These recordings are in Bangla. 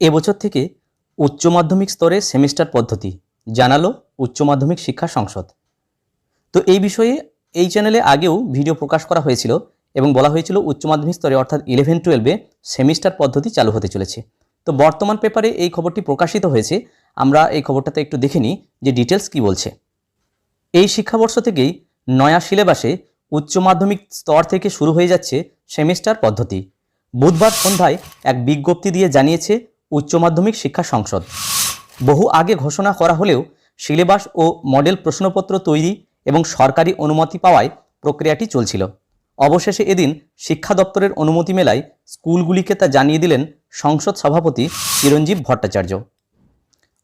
এবছর থেকে উচ্চ মাধ্যমিক স্তরে সেমিস্টার পদ্ধতি, জানালো উচ্চ মাধ্যমিক শিক্ষা সংসদ। তো এই বিষয়ে এই চ্যানেলে আগেও ভিডিও প্রকাশ করা হয়েছিল এবং বলা হয়েছিল উচ্চ মাধ্যমিক স্তরে অর্থাৎ ইলেভেন টুয়েলভে সেমিস্টার পদ্ধতি চালু হতে চলেছে। তো বর্তমান পেপারে এই খবরটি প্রকাশিত হয়েছে, আমরা এই খবরটাতে একটু দেখে নিই যে ডিটেলস কি বলছে। এই শিক্ষাবর্ষ থেকেই নয়া সিলেবাসে উচ্চ মাধ্যমিক স্তর থেকে শুরু হয়ে যাচ্ছে সেমিস্টার পদ্ধতি। বুধবার সন্ধ্যায় এক বিজ্ঞপ্তি দিয়ে জানিয়েছে উচ্চ মাধ্যমিক শিক্ষা সংসদ। বহু আগে ঘোষণা করা হলেও সিলেবাস ও মডেল প্রশ্নপত্র তৈরি এবং সরকারি অনুমতি পাওয়ায় প্রক্রিয়াটি চলছিল। অবশেষে এদিন শিক্ষা দপ্তরের অনুমতি মেলায় স্কুলগুলিকে তা জানিয়ে দিলেন সংসদ সভাপতি চিরঞ্জীব ভট্টাচার্য।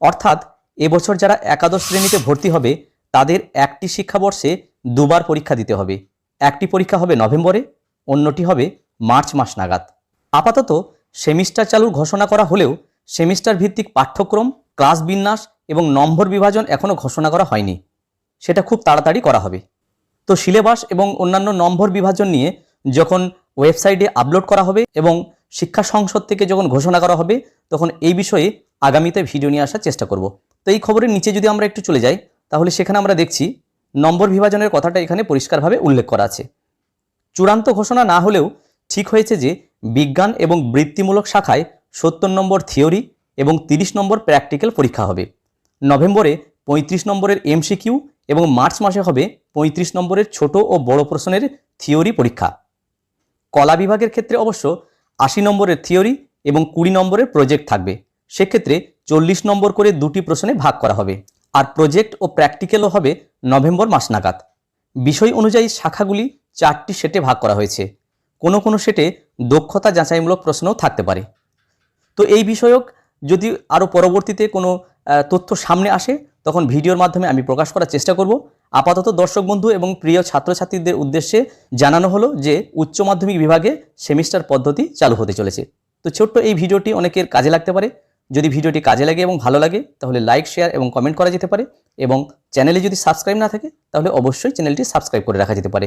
অর্থাৎ এবছর যারা একাদশ শ্রেণীতে ভর্তি হবে, তাদের একটি শিক্ষাবর্ষে দুবার পরীক্ষা দিতে হবে। একটি পরীক্ষা হবে নভেম্বরে, অন্যটি হবে মার্চ মাস নাগাদ। আপাতত সেমিস্টার চালুর ঘোষণা করা হলেও সেমিস্টার ভিত্তিক পাঠ্যক্রম, ক্লাস বিন্যাস এবং নম্বর বিভাজন এখনও ঘোষণা করা হয়নি। সেটা খুব তাড়াতাড়ি করা হবে। তো সিলেবাস এবং অন্যান্য নম্বর বিভাজন নিয়ে যখন ওয়েবসাইটে আপলোড করা হবে এবং শিক্ষা সংসদ থেকে যখন ঘোষণা করা হবে, তখন এই বিষয়ে আগামীতে ভিডিও নিয়ে আসার চেষ্টা করব। তো এই খবরের নিচে যদি আমরা একটু চলে যাই, তাহলে সেখানে আমরা দেখছি নম্বর বিভাজনের কথাটা এখানে পরিষ্কারভাবে উল্লেখ করা আছে। চূড়ান্ত ঘোষণা না হলেও ঠিক হয়েছে যে বিজ্ঞান এবং বৃত্তিমূলক শাখায় সত্তর নম্বর থিওরি এবং তিরিশ নম্বর প্র্যাকটিক্যাল পরীক্ষা হবে। নভেম্বরে পঁয়ত্রিশ নম্বরের এমসিকিউ এবং মার্চ মাসে হবে পঁয়ত্রিশ নম্বরের ছোট ও বড় প্রশ্নের থিওরি পরীক্ষা। কলা বিভাগের ক্ষেত্রে অবশ্য আশি নম্বরের থিওরি এবং কুড়ি নম্বরের প্রজেক্ট থাকবে। সেক্ষেত্রে চল্লিশ নম্বর করে দুটি প্রশ্নে ভাগ করা হবে। আর প্রজেক্ট ও প্র্যাকটিক্যালও হবে নভেম্বর মাস নাগাদ। বিষয় অনুযায়ী শাখাগুলি চারটি সেটে ভাগ করা হয়েছে। কোনো কোনো সেটে দক্ষতা যাচাইমূলক প্রশ্নও থাকতে পারে। তো এই বিষয়ক যদি আরও পরবর্তীতে কোনো তথ্য সামনে আসে, তখন ভিডিওর মাধ্যমে আমি প্রকাশ করার চেষ্টা করব। আপাতত দর্শক বন্ধু এবং প্রিয় ছাত্রছাত্রীদের উদ্দেশ্যে জানানো হলো যে, উচ্চ মাধ্যমিক বিভাগে সেমিস্টার পদ্ধতি চালু হতে চলেছে। তো ছোট্ট এই ভিডিওটি অনেকের কাজে লাগতে পারে। যদি ভিডিওটি কাজে লাগে এবং ভালো লাগে, তাহলে লাইক, শেয়ার এবং কমেন্ট করা যেতে পারে এবং চ্যানেলে যদি সাবস্ক্রাইব না থাকে, তাহলে অবশ্যই চ্যানেলটি সাবস্ক্রাইব করে রাখা যেতে পারে।